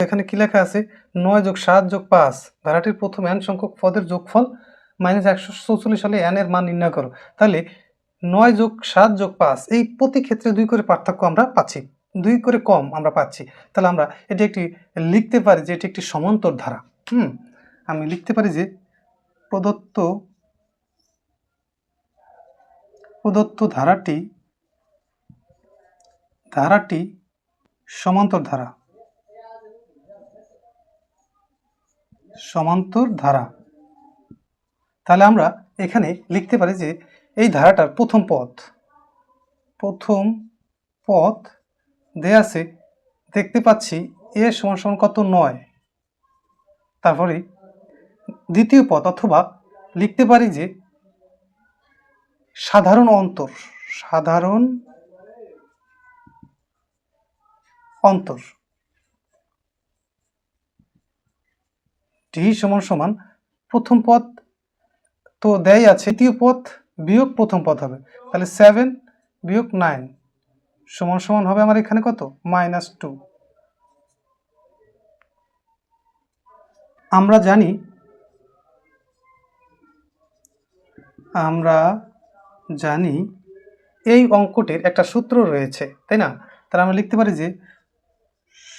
এখানে কি লেখা আছে? নয় যোগ সাত যোগ পাঁচ। ধারাটির প্রথম এন সংখ্যক পদের যোগফল মাইনাস একশো চৌচল্লিশ সালে এন এর মান নির্ণয় করো। তাহলে নয় যোগ সাত যোগ পাঁচ, এই প্রতি ক্ষেত্রে দুই করে পার্থক্য আমরা পাচ্ছি। দুই করে কম আমরা পাচ্ছি। তাহলে আমরা এটি একটি লিখতে পারি যে এটি একটি সমান্তর ধারা। হুম? আমি লিখতে পারি যে প্রদত্ত প্রদত্ত ধারাটি ধারাটি সমান্তর ধারা। সমান্তর ধারা। তাহলে আমরা এখানে লিখতে পারি যে এই ধারাটার প্রথম পথ। প্রথম পথ দেয়া আছে, দেখতে পাচ্ছি এ সমান সমান কত নয়। তারপরে দ্বিতীয় পথ অথবা লিখতে পারি যে সাধারণ অন্তর সাধারণ অন্তর। ডি সমান সমান প্রথম পদ তো দেয় আছে, দ্বিতীয় পদ বিয়োগ প্রথম পদ হবে। তাহলে সেভেন বিয়োগ নাইন সমান সমান হবে আমার এখানে কত? মাইনাস টু আমরা জানি আমরা জানি এই অঙ্কটির একটা সূত্র রয়েছে, তাই না? তাহলে আমরা লিখতে পারি যে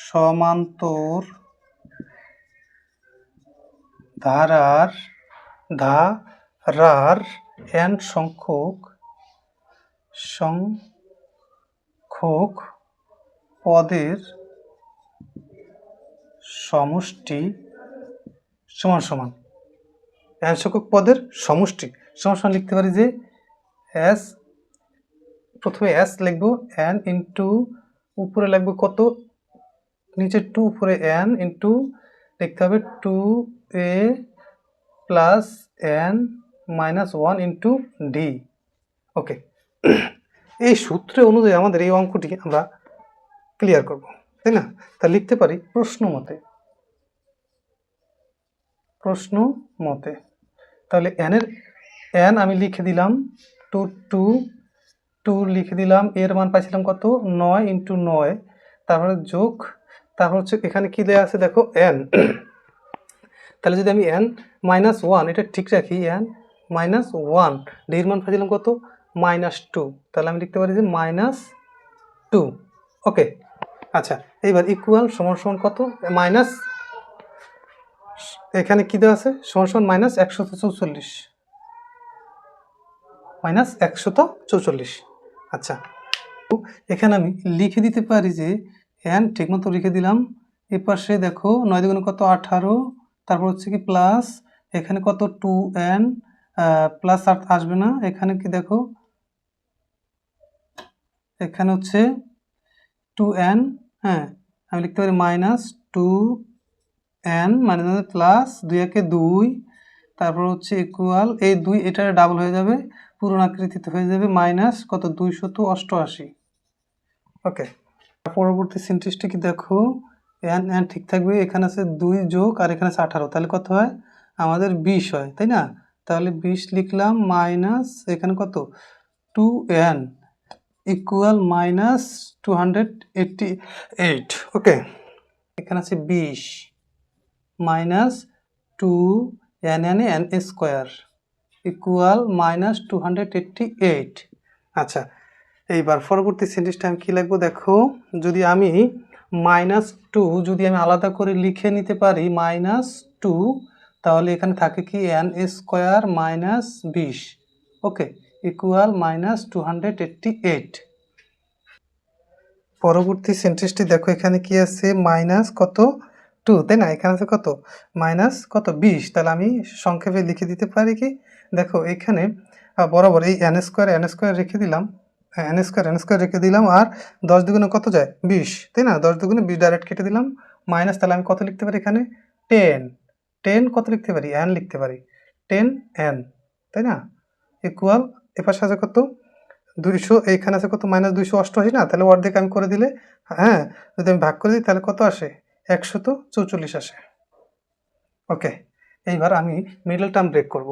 সমান্তর ধারার ধারার এন সংখ্যক সংখ্যক পদের সমষ্টি সমান সমান। এন সংখ্যক পদের সমষ্টি সমান সমান লিখতে পারি যে এস, প্রথমে এস লিখব, এন ইন্টু উপরে লিখব কত? নিচে টু উপরে এন ইন্টু লিখতে হবে two a plus n minus one into d okay এই সূত্রে অনুযায়ী আমাদের এই অঙ্কটি আমরা ক্লিয়ার করব, তাই না? তা লিখতে পারি প্রশ্ন মতে। প্রশ্ন মতে। তাহলে এনের এন আমি লিখে দিলাম টু টু টু লিখে দিলাম এর মান পাইছিলাম কত? নয় ইন্টু নয়। তারপরে যোগ, তারপর হচ্ছে এখানে কি দেওয়া আছে? দেখো এন তাহলে যদি আমি এন মাইনাস ওয়ান এটা ঠিক রাখি এন মাইনাস ওয়ান ডির মান পাইছিলাম কত? মাইনাস টু তাহলে আমি লিখতে পারি যে মাইনাস টু ওকে আচ্ছা এইবার ইকুয়াল সমান সমান কত? মাইনাস এখানে কী দেওয়া আছে? সমান সমান মাইনাস একশত চৌচল্লিশ মাইনাস একশত চৌচল্লিশ আচ্ছা এখানে আমি লিখে দিতে পারি যে এন ঠিকমতো লিখে দিলাম এ পাশে দেখো নয় দুগুণে কত? আঠারো তারপর হচ্ছে কি প্লাস এখানে কত? টু এন প্লাস আর আসবে না। এখানে কি দেখো? এখানে হচ্ছে টু এন হ্যাঁ আমি লিখতে পারি মাইনাস টু এন মানে প্লাস দুই একে দুই, তারপর হচ্ছে ইকুয়াল এই দুই এটা ডাবল হয়ে যাবে, পূরণ আকৃতিতে হয়ে যাবে মাইনাস কত? দুইশত অষ্টআশি। ওকে পরবর্তী সিনটেক্সটি কি দেখো? এন এন ঠিক থাকবে, এখানে আছে দুই যোগ আর এখানে আছে আঠারো। তাহলে কত হয়? আমাদের বিশ হয়, তাই না? তাহলে বিশ লিখলাম মাইনাস এখানে কত? Two n equal minus two hundred eighty eight okay এখানে আছে বিশ minus two n n n square equal minus two hundred eighty eight আচ্ছা এইবার পরবর্তী সেন্টেন্সটা আমি কী লিখব দেখো? যদি আমি মাইনাস টু যদি আমি আলাদা করে লিখে নিতে পারি মাইনাস টু, তাহলে এখানে থাকে কি এন স্কোয়ার মাইনাস বিশ। Okay, equal minus two hundred eighty eight. পরবর্তী সেন্টেন্সটি দেখো, এখানে কি আছে? মাইনাস কত? টু, তাই না? এখানে আছে কত? মাইনাস কত? বিশ। তাহলে আমি সংক্ষেপে লিখে দিতে পারি কি? দেখো, এখানে বরাবর এই এন স্কোয়ার এন স্কোয়ার রেখে দিলাম। এন স্কোয়ার এন স্কোয়ার রেখে দিলাম। আর দশ দুগুণে কত যায়? বিশ, তাই না? দশ দুগুণে বিশ ডাইরেক্ট কেটে দিলাম। মাইনাস তাহলে আমি কত লিখতে পারি এখানে? টেন। টেন কত লিখতে পারি? এন লিখতে পারি। টেন এন, তাই না? ইকুয়াল এপাশে আছে কত? দুইশো, এইখানে আছে কত? মাইনাস দুইশো অষ্টআশি না? তাহলে অর্ধেক আমি করে দিলে হ্যাঁ যদি আমি ভাগ করে দিই তাহলে কত আসে? একশত চৌচল্লিশ আসে। ওকে এইবার আমি মিডল টার্ম ব্রেক করব।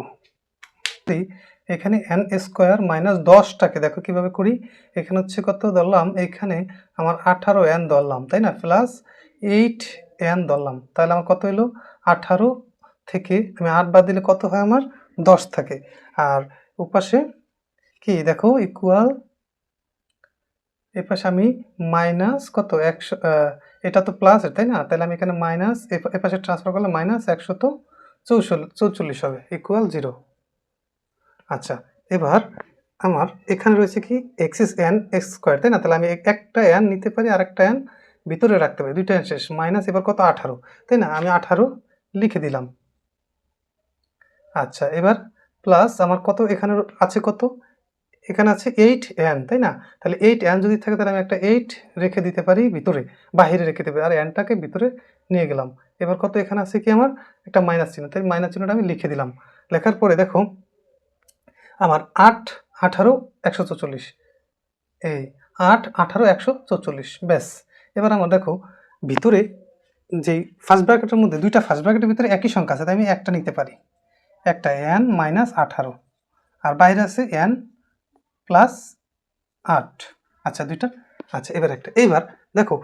এখানে এন স্কোয়ার মাইনাস দশটাকে দেখো কীভাবে করি? এখানে হচ্ছে কত ধরলাম? এখানে আমার আঠারো এন ধরলাম, তাই না? প্লাস এইট এন ধরলাম। তাহলে আমার কত হলো আঠারো থেকে আমি আট বাদ দিলে কত হয় আমার? দশ থাকে। আর ওপাশে কি? দেখো ইকুয়াল এপাশে আমি মাইনাস কত? একশো এটা তো প্লাস তাই না? তাহলে আমি এখানে মাইনাস এপাশে ট্রান্সফার করলে মাইনাস একশো তো চৌচল্লিশ হবে ইকুয়াল জিরো এবার আমার এখানে রয়েছে কি? এক্সিস এন এক্স স্কোয়ার তাই না? তাহলে আমি একটা এন নিতে পারি আর একটা এন ভিতরে রাখতে পারি। দুইটা এন শেষ মাইনাস এবার কত? আঠারো, তাই না? আমি আঠারো লিখে দিলাম। আচ্ছা এবার প্লাস আমার কত? এখানে আছে কত? এখানে আছে এইট এন তাই না? তাহলে এইট এন যদি থাকে, তাহলে আমি একটা এইট রেখে দিতে পারি ভিতরে, বাহিরে রেখে দিতে পারি। আর এনটাকে ভিতরে নিয়ে গেলাম। এবার কত? এখানে আছে কি আমার? একটা মাইনাস চিহ্ন, তাই মাইনাস চিহ্নটা আমি লিখে দিলাম। লেখার পরে দেখো আমার আট আঠারো একশো চৌচল্লিশ। এই আট আঠারো একশো চৌচল্লিশ, ব্যাস। এবার আমার দেখো ভিতরে যেই ফার্স্ট ব্র্যাকেটের মধ্যে দুইটা ফার্স্ট ব্র্যাকেটের ভিতরে একই সংখ্যা আছে, তাই আমি একটা নিতে পারি। একটা এন মাইনাস আঠারো, আর বাইরে আছে এন প্লাস আট। আচ্ছা দুইটা? আচ্ছা এবার একটা। এইবার দেখো,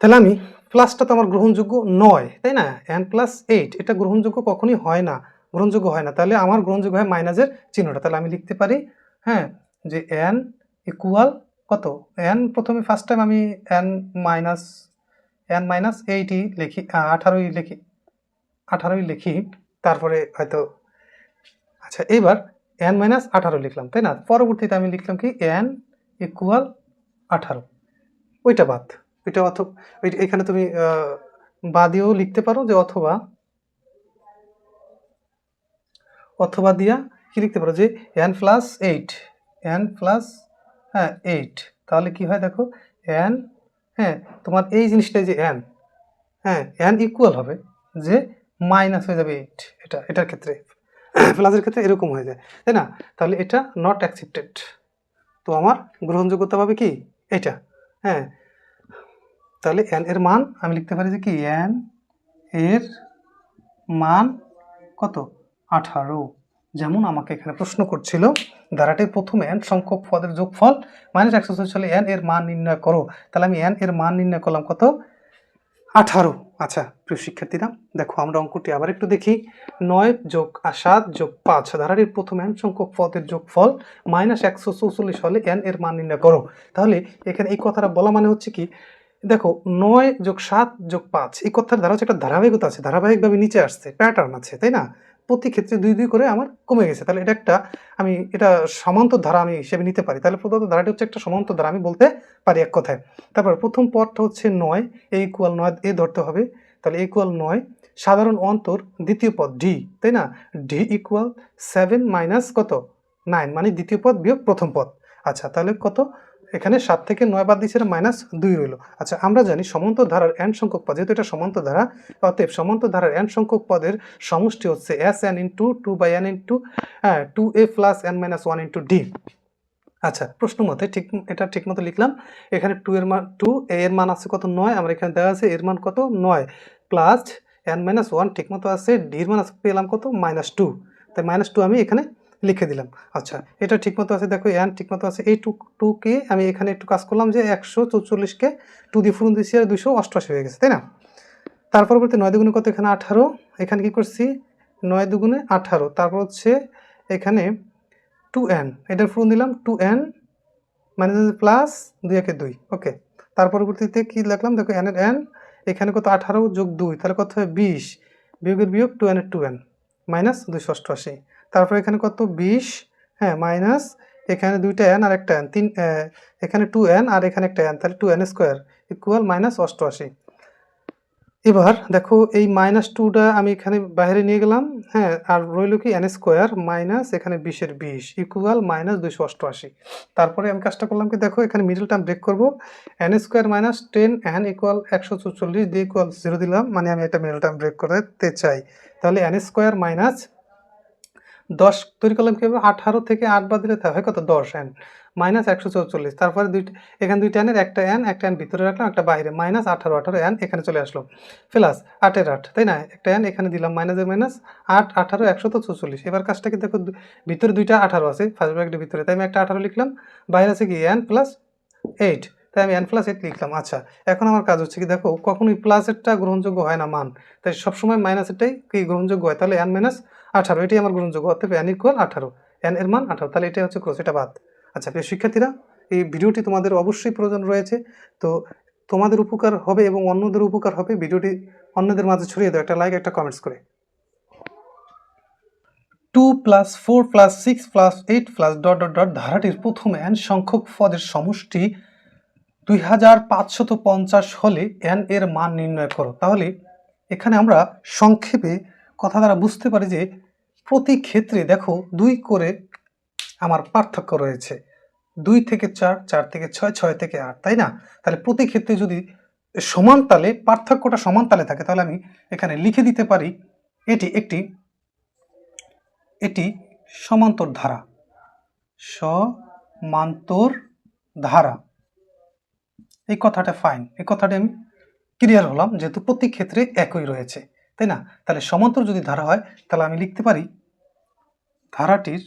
তাহলে আমি প্লাসটা তো আমার গ্রহণযোগ্য নয়, তাই না? এন প্লাস এইট এটা গ্রহণযোগ্য কখনই হয় না। গ্রহণযোগ্য হয় না। তাহলে আমার গ্রহণযোগ্য হয় মাইনাসের চিহ্নটা। তাহলে আমি লিখতে পারি হ্যাঁ যে এন ইকুয়াল কত? এন প্রথমে ফার্স্ট টাইম আমি এন মাইনাস এন মাইনাস এইটই লিখি আঠারোই লিখি আঠারোই লিখি তারপরে হয়তো আচ্ছা এবার এন মাইনাস আঠারো লিখলাম তাই না? পরবর্তীতে আমি লিখলাম কি এন ইকুয়াল আঠারো। ওইটা বাদ ওইটা অথবা এখানে তুমি আহ, বাদিয়েও লিখতে পারো যে অথবা অথবা দিয়া কি লিখতে পারো যে n plus eight n plus হ্যাঁ এইট তাহলে কি হয় দেখো এন হ্যাঁ তোমার এই জিনিসটা যে এন হ্যাঁ এন ইকুয়াল হবে যে মাইনাস হয়ে যাবে এইট এটা, এটার ক্ষেত্রে প্লাসের ক্ষেত্রে এরকম হয়ে যায়, তাই না? তাহলে এটা নট অ্যাকসেপ্টেড তো আমার গ্রহণযোগ্যতা পাবে কি? এটা হ্যাঁ। তাহলে এন এর মান আমি লিখতে পারি যে কি? এন এর মান কত? আঠারো। যেমন আমাকে এখানে প্রশ্ন করছিল, ধারাটির প্রথম এন সংখ্যক পদের যোগফল মাইনাস একশো সালে এন এর মান নির্ণয় করো। তাহলে আমি এন এর মান নির্ণয় করলাম কত? আঠারো। আচ্ছা প্রিয় শিক্ষার্থীরা, দেখো আমরা অঙ্কটি আবার একটু দেখি। নয় যোগ সাত যোগ পাঁচ। ধারাটির প্রথম এন সংখ্যক পদের যোগফল মাইনাস একশো চৌচল্লিশ হলে এন এর মান নির্ণয় করো। তাহলে এখানে এই কথাটা বলা মানে হচ্ছে কি, দেখো নয় যোগ সাত যোগ পাঁচ, এই কথার ধারা হচ্ছে একটা ধারাবাহিকতা আছে, ধারাবাহিকভাবে নিচে আসছে প্যাটার্ন আছে, তাই না? প্রতি ক্ষেত্রে দুই দুই করে আমার কমে গেছে। তাহলে এটা একটা আমি, এটা সমান্তর ধারা আমি হিসেবে নিতে পারি। তাহলে প্রদত্ত ধারাটি হচ্ছে একটা সমান্তর ধারা, আমি বলতে পারি এক কথায়। তারপর প্রথম পদটা হচ্ছে নয়, এ ইকুয়াল নয়, এ ধরতে হবে। তাহলে ইকুয়াল নয়, সাধারণ অন্তর দ্বিতীয় পদ ডি তাই না? ডি ইকুয়াল সেভেন মাইনাস কত? নাইন মানে দ্বিতীয় পদ বিয়োগ প্রথম পদ। আচ্ছা তাহলে কত? এখানে সাত থেকে নয় বাদ দিচ্ছে মাইনাস দুই রইল। আচ্ছা আমরা জানি সমান্তর ধারার এন সংখ্যক পদ, যেহেতু এটা সমান্তর ধারা, অতএব সমান্তর ধারার এন সংখ্যক পদের সমষ্টি হচ্ছে s n into two by n into হ্যাঁ two a plus n minus one into d আচ্ছা প্রশ্ন মতে ঠিক, এটা ঠিক মতো লিখলাম। এখানে টু এর মান টু এ এর মান আছে কত নয়, আমার এখানে দেওয়া আছে এর মান কত নয় প্লাস এন মাইনাস ওয়ান ঠিক মতো আছে ডির মান পেলাম কত? মাইনাস টু তাই মাইনাস টু আমি এখানে লিখে দিলাম। আচ্ছা এটা ঠিক মতো আছে? দেখো এন ঠিক মতো আছে। এই টু টুকে আমি এখানে একটু কাজ করলাম যে একশো চৌচল্লিশকে টু দি ফুরন দিয়েছি আর দুইশো অষ্টআশি হয়ে গেছে, তাই না? তার পরবর্তী নয় দুগুণে কত? এখানে আঠারো। এখানে কি করছি? নয় দুগুণে আঠারো। তারপর হচ্ছে এখানে টু এন। এটার ফুরন দিলাম টু এন মানে প্লাস দুই একে দুই। ওকে। তার পরবর্তীতে কি লিখলাম? দেখো, এন এর এন। এখানে কত? আঠারো যোগ দুই। তাহলে কত হয়? বিশ। বিয়োগের বিয়োগ টু এন এর টু এন মাইনাস দুইশো অষ্টআশি। তারপর এখানে কত? বিশ। হ্যাঁ মাইনাস এখানে দুইটা এন আর একটা এন তিন এখানে টু এন আর এখানে একটা এন তাহলে two n square equal minus অষ্টআশি। এবার দেখো এই মাইনাস টুটা আমি এখানে বাইরে নিয়ে গেলাম। হ্যাঁ আর রইল কি এন স্কোয়ার মাইনাস এখানে বিশের বিশ ইকুয়াল মাইনাস দুইশো অষ্টআশি। তারপরে আমি কাজটা করলাম কি, দেখো এখানে মিডল টার্ম ব্রেক করব। N square minus ten n equal একশো চৌচল্লিশ দিয়ে ইকুয়াল জিরো দিলাম। মানে আমি এটা মিডল টার্ম ব্রেক করতে চাই। তাহলে এন স্কোয়ার মাইনাস দশ তৈরি করলাম কীভাবে? আঠারো থেকে আট বাদ দিলে হয় কত? দশ এন মাইনাস একশো চৌচল্লিশ। তারপরে দুইটা, এখানে দুইটা এনের একটা এন একটা এন ভিতরে রাখলাম, একটা বাইরে। মাইনাস আঠারো আঠারো এন এখানে চলে আসলো। প্লাস আটের আট, তাই না? একটা এন এখানে দিলাম মাইনাসের মাইনাস আট, আঠারো, একশো তো চৌচল্লিশ। এবার কাজটা কি দেখো, ভিতরে দুইটা আঠারো আছে ফার্স্ট ব্র্যাকেটের ভিতরে। তাই আমি একটা আঠারো লিখলাম, বাইরে আছে কি? এন প্লাস এইট তাই আমি এন প্লাস এইট লিখলাম। আচ্ছা এখন আমার কাজ হচ্ছে কি, দেখো, কখনোই প্লাসেরটা গ্রহণযোগ্য হয় না মান। তাই সবসময় মাইনাসেরটাই কি গ্রহণযোগ্য হয়? তাহলে এন মাইনাস আঠারো, এটাই আমার গ্রহণযোগ্য। অর্থাৎ এন ইকুয়াল আঠারো। এন এর মান আঠারো। তাহলে এটাই হচ্ছে ক্রস এটা বাদ। আচ্ছা প্রিয় শিক্ষার্থীরা, এই ভিডিওটি তোমাদের অবশ্যই প্রয়োজন রয়েছে। তো তোমাদের উপকার হবে এবং অন্যদের উপকার হবে। ভিডিওটি অন্যদের মাঝে ছড়িয়ে দাও। একটা লাইক একটা কমেন্টস করে। Two plus four plus six plus eight plus dot dot dot ধারাটির প্রথম এন সংখ্যক পদের সমষ্টি দুই হাজার পাঁচশত পঞ্চাশ হলে এন এর মান নির্ণয় করো। তাহলে এখানে আমরা সংক্ষেপে কথা দ্বারা বুঝতে পারি যে প্রতি ক্ষেত্রে দেখো দুই করে আমার পার্থক্য রয়েছে। দুই থেকে চার চার থেকে ছয় ছয় থেকে আট, তাই না? তাহলে প্রতি ক্ষেত্রে যদি সমান তালে, পার্থক্যটা সমান তালে থাকে, তাহলে আমি এখানে লিখে দিতে পারি এটি একটি, এটি সমান্তর ধারা। সমান্তর ধারা। এই কথাটা ফাইন এই কথাটা আমি ক্লিয়ার হলাম যেহেতু প্রতি ক্ষেত্রে একই রয়েছে, তাই না? তাহলে সমান্তর যদি ধারা হয়, তাহলে আমি লিখতে পারি ধারাটির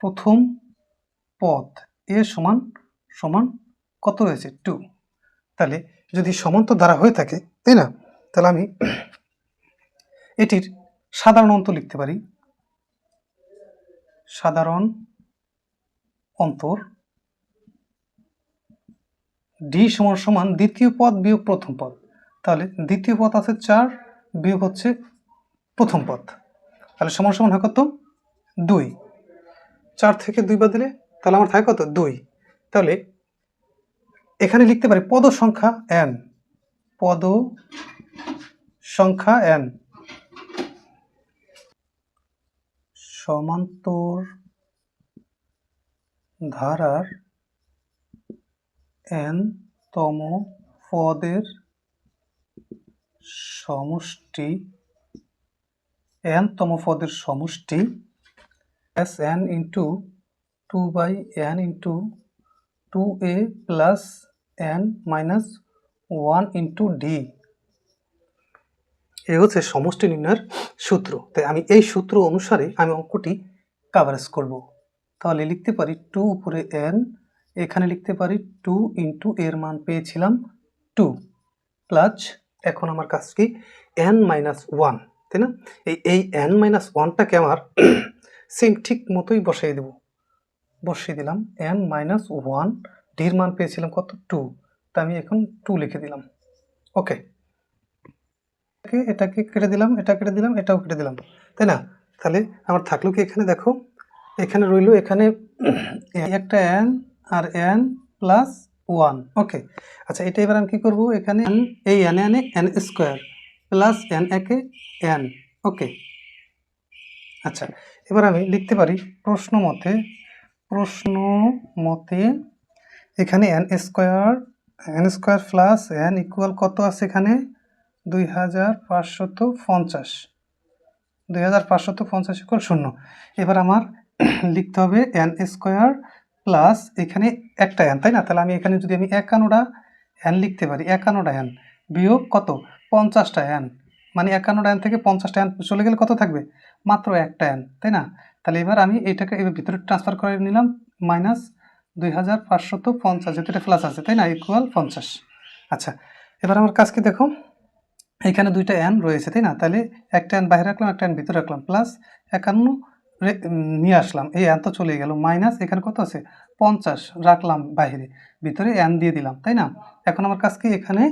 প্রথম পদ এ সমান সমান কত রয়েছে? টু তাহলে যদি সমান্তর ধারা হয়ে থাকে, তাই না? তাহলে আমি এটির সাধারণ অন্ত লিখতে পারি। সাধারণ অন্তর। ডি সমান সমান দ্বিতীয় পদ বিয়োগ প্রথম পদ। তাহলে দ্বিতীয় পদ আছে চার, বিয়োগ হচ্ছে প্রথম পদ। তাহলে সমান সমান হয় কত? দুই। চার থেকে দুই বাদ দিলে তাহলে আমার থাকে কত? দুই। তাহলে এখানে লিখতে পারি পদ সংখ্যা এন পদ সংখ্যা এন সমান্তর ধারার এন তম পদের সমষ্টি, এন তম পদের সমষ্টি, s n into two by n into two a plus n minus one into d. এ হচ্ছে সমষ্টি নির্ণয়ের সূত্র। তাই আমি এই সূত্র অনুসারে আমি অঙ্কটি কাভারেজ করব। তাহলে লিখতে পারি টু উপরে এন এখানে লিখতে পারি টু ইন্টু এর মান পেয়েছিলাম টু প্লাস এখন আমার কাজ কি? এন মাইনাস ওয়ান তাই না? এই এই এন মাইনাস ওয়ানটাকে আমার সেম ঠিক মতোই বসিয়ে দেব। বসিয়ে দিলাম এন মাইনাস ওয়ান ডির মান পেয়েছিলাম কত? টু তা আমি এখন টু লিখে দিলাম। ওকে এটাকে কেটে দিলাম এটা কেটে দিলাম, এটাও কেটে দিলাম, তাই না? তাহলে আমার থাকল কি এখানে? দেখো এখানে রইল, এখানে একটা এন আর এন প্লাস ওয়ান ওকে আচ্ছা এটা এবার আমি কী করব? এখানে এই এন এনে এন স্কোয়ার প্লাস এন একে এন ওকে আচ্ছা এবার আমি লিখতে পারি প্রশ্ন মতে প্রশ্ন মতে এখানে n square n square plus n equal কত আছে এখানে? দুই হাজার পাঁচশত পঞ্চাশ। দুই হাজার পাঁচশত পঞ্চাশ ইকুয়াল শূন্য। এবার আমার লিখতে হবে এন স্কোয়ার প্লাস এখানে একটা এন তাই না? তাহলে আমি এখানে যদি আমি একান্নটা এন লিখতে পারি, একান্নটা এন বিয়োগ কত? পঞ্চাশটা এন মানে একান্নটা এন থেকে পঞ্চাশটা এন চলে গেলে কত থাকবে? মাত্র একটা এন তাই না? তাহলে এবার আমি এইটাকে এবার ভিতরে ট্রান্সফার করে নিলাম মাইনাস দুই হাজার পাঁচশত পঞ্চাশ, যেহেতু প্লাস আছে, তাই না? ইকুয়াল পঞ্চাশ। আচ্ছা এবার আমার কাজ কি দেখো, এখানে দুইটা এন রয়েছে, তাই না? তাহলে একটা এন বাইরে রাখলাম, একটা এন ভিতরে রাখলাম প্লাস একান্ন নিয়ে আসলাম। এই এন তো চলে গেল মাইনাস এখানে কত আছে? পঞ্চাশ, রাখলাম বাইরে। ভিতরে এন দিয়ে দিলাম, তাই না? এখন আমার কাজ কি? এখানে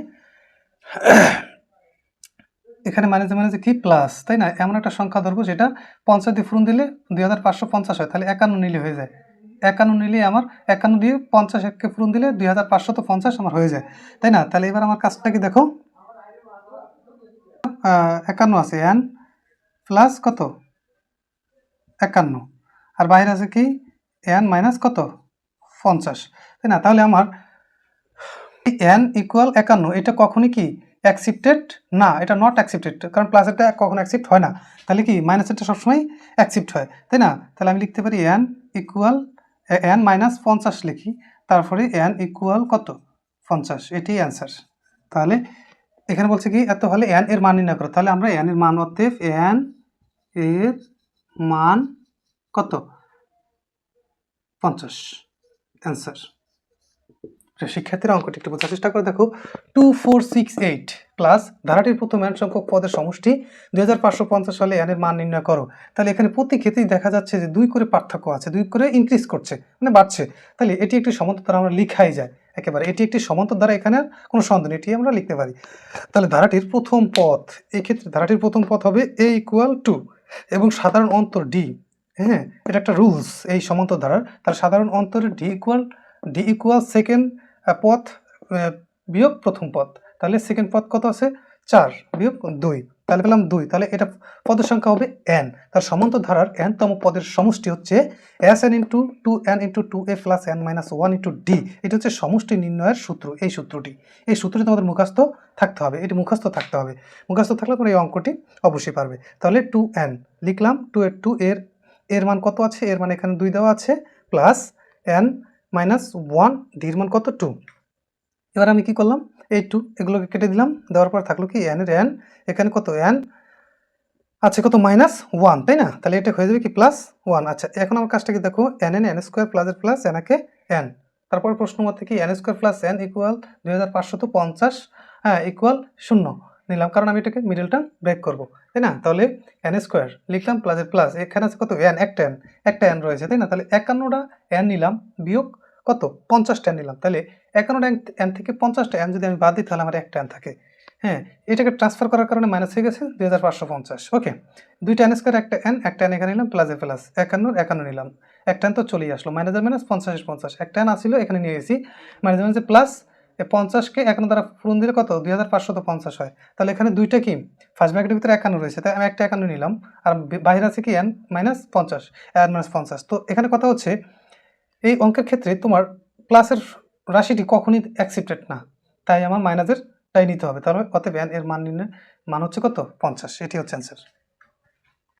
এখানে মাইনাসে মাইনাসে কি? প্লাস তাই না? এমন একটা সংখ্যা ধরবো যেটা পঞ্চাশ দিয়ে ফুরুন দিলে দুই হাজার পাঁচশো পঞ্চাশ হয়। তাহলে একান্ন নিলে হয়ে যায়। একান্ন নিলে আমার, একান্ন দিয়ে পঞ্চাশ এককে ফুরন দিলে দুই হাজার পাঁচশো তো পঞ্চাশ আমার হয়ে যায়, তাই না? তাহলে এবার আমার কাজটা কি দেখো? একান্ন আছে এন প্লাস কত? একান্ন। আর বাইরে আছে কি? এন মাইনাস কত? পঞ্চাশ। তাই না? তাহলে আমার এন ইকুয়াল একান্ন, এটা কখনই কি অ্যাকসেপ্টেড না, এটা নট অ্যাকসেপ্টেড কারণ প্লাসেরটা কখনো অ্যাকসেপ্ট হয় না। তাহলে কি মাইনাসেরটা সবসময় অ্যাকসেপ্ট হয়, তাই না? তাহলে আমি লিখতে পারি এন ইকুয়াল এন মাইনাস পঞ্চাশ লিখি, তারপরে এন ইকুয়াল কত? পঞ্চাশ এটি অ্যান্সার তাহলে এখানে বলছে কি, এত হলে এন এর মান নির্ণয় করো। তাহলে আমরা এন এর মান অতএব এন এর মান কত? পঞ্চাশ। অ্যান্সার শিক্ষার্থীরা, অঙ্কটি একটু বোঝার চেষ্টা করে দেখো। Two four six eight plus ধারাটির প্রথম এন সংখ্যক পদের সমষ্টি। দুই হাজার পাঁচশো পঞ্চাশ সালে এনের মান নির্ণয় করো। তাহলে এখানে প্রতি ক্ষেত্রেই দেখা যাচ্ছে যে দুই করে পার্থক্য আছে, দুই করে ইনক্রিজ করছে মানে বাড়ছে। তাহলে এটি একটি সমান্তর দ্বারা আমরা লিখাই যায়। একেবারে এটি একটি সমান্তর দ্বারা এখানে কোনো সন্দেহ এটি আমরা লিখতে পারি। তাহলে ধারাটির প্রথম পথ, এক্ষেত্রে ধারাটির প্রথম পথ হবে এ ইকুয়াল টু এবং সাধারণ অন্তর ডি হ্যাঁ? এটা একটা রুলস এই সমান্তর ধারার তার সাধারণ অন্তরে d equal d equal second পথ বিয়োগ প্রথম পথ। তাহলে সেকেন্ড পথ কত আছে? চার বিয়োগ দুই, তাহলে পেলাম দুই, তাহলে এটা পদের সংখ্যা হবে এন তার সমান্তর ধারার এন তম পদের সমষ্টি হচ্ছে s n into two n into two a plus n minus one into d এটা হচ্ছে সমষ্টি নির্ণয়ের সূত্র, এই সূত্রটি এই সূত্রটি তোমাদের মুখস্থ থাকতে হবে, এটি মুখস্থ থাকতে হবে, মুখস্থ থাকলে তোমরা এই অঙ্কটি অবশ্যই পারবে, তাহলে টু এন লিখলাম টু এর টু এর এর মান কত আছে, এর মান এখানে দুই দেওয়া আছে প্লাস এন মাইনাস ওয়ান ডির মান কত টু এবার আমি কি করলাম? এই টু এগুলোকে কেটে দিলাম। দেওয়ার পর থাকল কি? এন এর এন এখানে কত? এন আছে কত? মাইনাস ওয়ান তাই না? তাহলে এটা হয়ে যাবে কি? প্লাস ওয়ান আচ্ছা এখন আমার কাজটা কি? দেখো এন এন এন স্কোয়ার প্লাসের প্লাস এনাকে এন তারপর প্রশ্ন মধ্যে কি? N square plus n equal দুই হাজার পাঁচশত পঞ্চাশ হ্যাঁ ইকুয়াল শূন্য। নিলাম, কারণ আমি এটাকে মিডলটা ব্রেক করব, তাই না? তাহলে এন স্কোয়ার লিখলাম প্লাসের প্লাস এখানে আছে কত? এন একটা এন একটা এন রয়েছে, তাই না? তাহলে একান্নটা এন নিলাম, বিয়োগ কত? পঞ্চাশটা নিলাম। তাহলে একান্নটা এন থেকে পঞ্চাশটা এন যদি আমি বাদ দিই, তাহলে আমার একটা এন থাকে। হ্যাঁ এটাকে ট্রান্সফার করার কারণে মাইনাস হয়ে গেছে দুই হাজার পাঁচশো পঞ্চাশ। ওকে দুইটা এন স্কোয়ার একটা এন একটা এন এখানে নিলাম প্লাসে প্লাস একান্ন একান্ন নিলাম। একটা এন তো চলেই আসলো মাইনাসের মাইনাস পঞ্চাশ পঞ্চাশ। একটা এন আসছিল এখানে নিয়ে গেছি মাইনাসের মাইনাসে প্লাস পঞ্চাশকে একান্ন দ্বারা পূরণ দিলে কত? দুই হাজার পাঁচশো তো পঞ্চাশ হয়। তাহলে এখানে দুইটা কি? ফার্স্ট ব্র্যাকেটের ভিতরে একান্ন রয়েছে, তাই আমি একটা একান্ন নিলাম। আর বাইরে আছে কি? এন মাইনাস পঞ্চাশ এন মাইনাস পঞ্চাশ। তো এখানে কথা হচ্ছে এই অঙ্কের ক্ষেত্রে তোমার প্লাসের রাশিটি কখনই অ্যাকসেপ্টেড না। তাই আমার মাইনাসের তাই নিতে হবে। তাহলে অতএব এর মান নির্ণয় মান হচ্ছে কত? পঞ্চাশ। এটি হচ্ছে অ্যান্সার